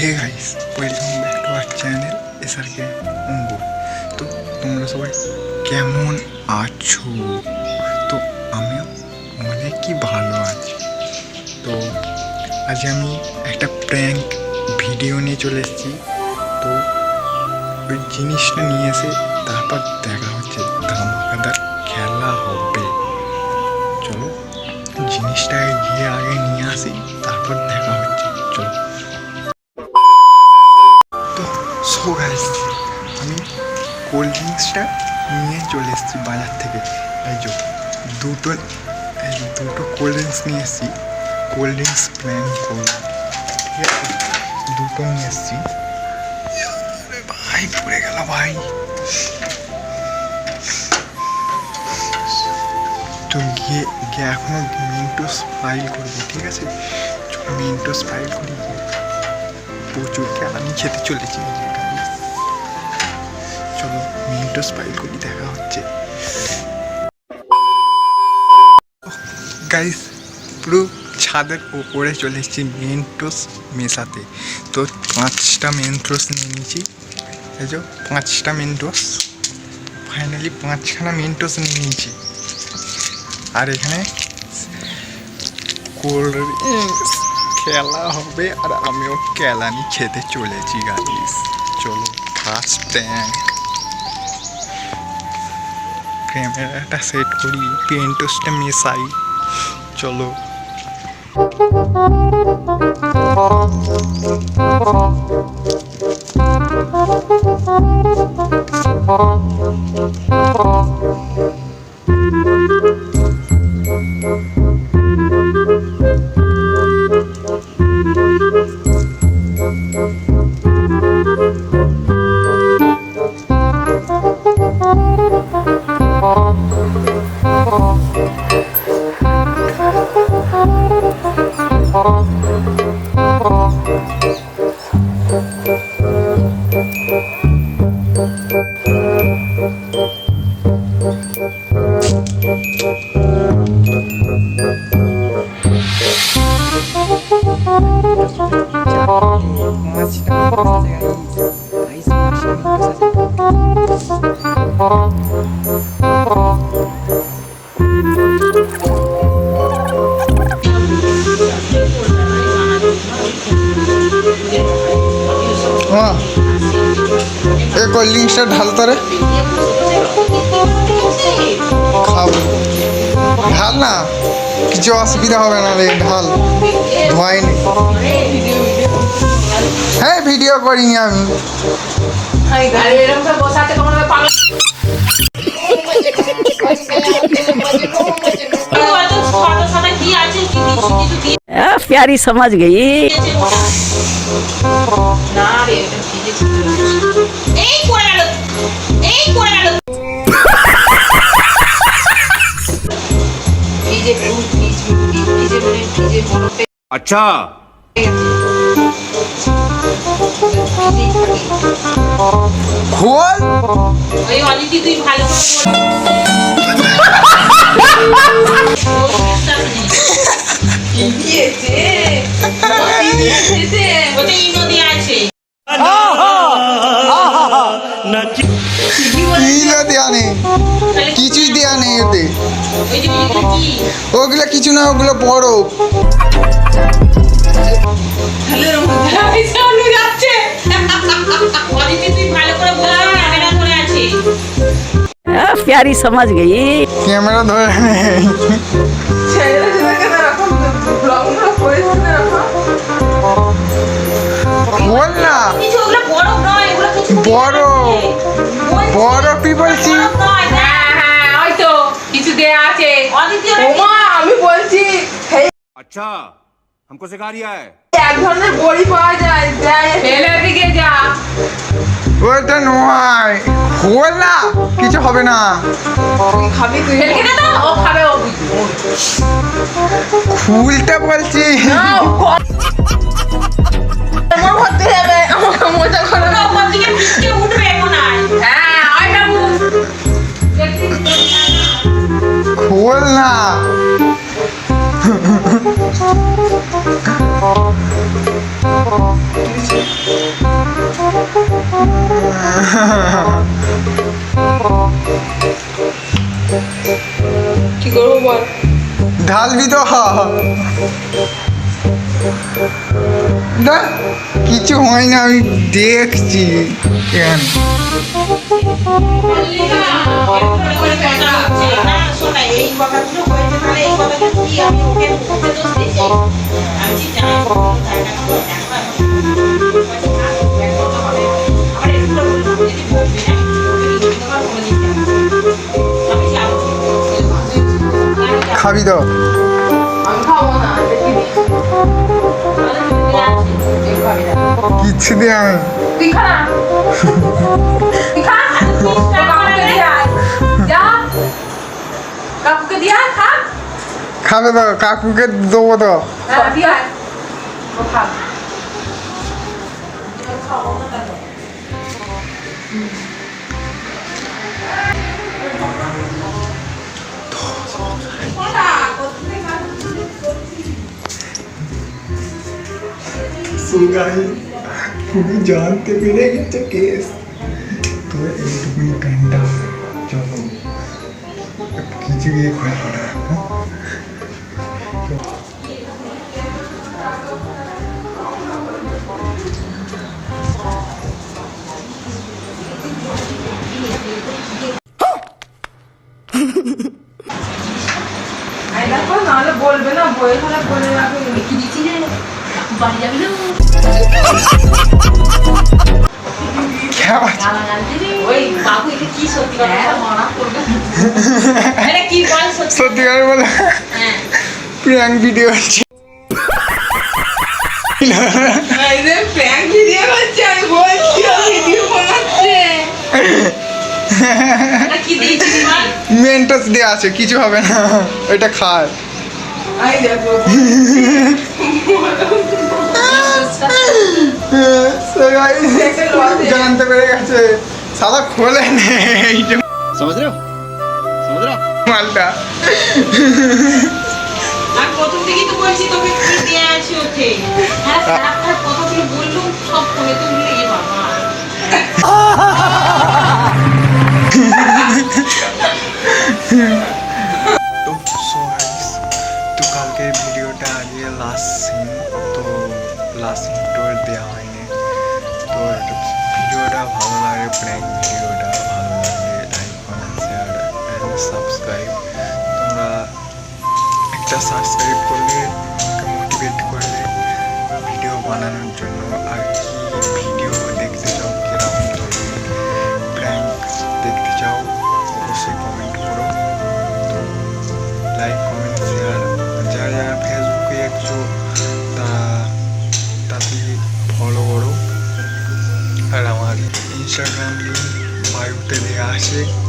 Hey guys welcome back to our channel SR K Angur তো তোমরা সবাই কেমন আছো তো আমিও অনেকই ভালো আছি তো আজ আমি একটা প্র্যাঙ্ক ভিডিও নিয়ে চলে এসেছি তো ওই জিনিসটা নিয়ে এসে তারপর দেখা হচ্ছে ধামাকাদার খেলা হবে চলো জিনিসটা গিয়ে আগে নিয়ে আসি তারপর দেখা সো গাইস আমি কোল্ড ড্রিঙ্কসটা নিয়ে চলে এসেছি বাজার থেকে। এই যে দুটো, এই দুটো কোল্ড ড্রিঙ্কস নিয়ে এসেছি। কোল্ড ড্রিঙ্কস প্ল্যান করব ঠিক আছে? দুটো নিয়ে এসেছি। ভাই পড়ে গেল ভাই। তো গিয়ে গিয়ে এখনও মিন্টোস ফাইল করব, ঠিক আছে? মিন্টোস ফাইল করি। প্রচুর আমি খেতে চলেছি। মিন্টোস ফাইল করি, দেখা হচ্ছে। গাইস পুরো ছাদের উপরে চলে এসেছি মেন্টোস মেশাতে। তো পাঁচটা মেন্টোস নিয়ে নিয়েছি। এই যে পাঁচটা মেন্টোস ফাইনালি পাঁচখানা মেন্টোস নিয়ে নিয়েছি। আর এখানে কোল্ড খেলা হবে, আর আমিও কেলানি খেতে চলেছি গাইস চলো ফার্স্ট ট্যাঙ্ক ক্যামেরাটা সেট করি পেন্টোসটা মেশাই। চলো। Thank এ কোল্ড ড্রিঙ্কসটা ঢালতো রে খাব না কিছু অসুবিধা হবে না রে ঢাল ধোয়াইনি হ্যাঁ ভিডিও করিনি আমি আরে এরকম করে বসাতে তোমার পাগলা অত সাদা সাদা কি আছে কি কিছু কিছু দিয়ে आ, प्यारी समझ गई দিয়েছে না রে এটা ভিজে ছিল। এই পড়ে গেল এই পড়ে নিজের নিজের মনতে আচ্ছা খোল ওই অনিতি তুই ভালো কি নদী আনে দেওয়া নেই ওতে ওই যে ওইগুলো কি ওগুলো কিছু না ওগুলো বরফ চালু যাচ্ছে অদিতি তুই ভালো করে বল ক্যামেরা ধরে আছে आ, प्यारी समझ गई ক্যামেরা ধরে নেই। বল না কিছু ওগুলো বড় নয় ওগুলো কিছু বড়। বরফই বলছি কিছু দেয়া আছে অদিতি ওটা কি? ওমা আমি বলছি এই अच्छा हमको सिखा रिया है এক ধরনের বড়ি পাওয়া যায় যায় ফেলে দিকে যা ওইটা নয় খোল না কিছু হবে না তুই খাবি তুই ফেলকে দে তো ও খাবে ও বুঝবে খুলতে বলছি না। কি করব বল? ঢালবি তো। না। কিছু হয় না আমি দেখছি। কেন? খাবি তো। দিয়ে আয়। খা। খাবে তো কাকুকে দেবো তো। হ্যাঁ খুবই জানতে পেরে গেছে কেস তো এইটুকুনি কান্ডা চলো কিছু গিয়ে করব না বলবে না বইয়ের খারাপ বলে রাখবে লিখে দিচ্ছি সত্যিকার বলে হ্যাঁ। প্রিয়াঙ্ক ভিডিও হচ্ছে। প্র্যাঙ্ক ভিডিও করছে আমি বলছি ভিডিও বানাচ্ছে। এটা কি দিয়েছিস বল? মেন্টাস দেওয়া আছে কিছু হবে না। ওইটা খায়। জানতে পেরে গেছে সাদা খোলে নেই সমাজ রে সমাজ রে মালটা আর প্রথম থেকেই তো বলছি তোকে কি দিয়ে আছে ওকে হ্যাঁ সারাক্ষণ কথাগুলো বললুম সব করে তো ভুলে গেলাম বাবা কালকের আগে লাস্ট সিন তো লাস্ট সিন আর দেওয়া হয়নি। তো ভিডিওটা ভালো লাগে প্র্যাঙ্ক ভিডিওটা ভালো লাগে like comment share and subscribe তোমরা একটা সাবস্ক্রাইব করলে মোটিভেট করলে ভিডিও বানানোর জন্য আর কি ভিডিও আর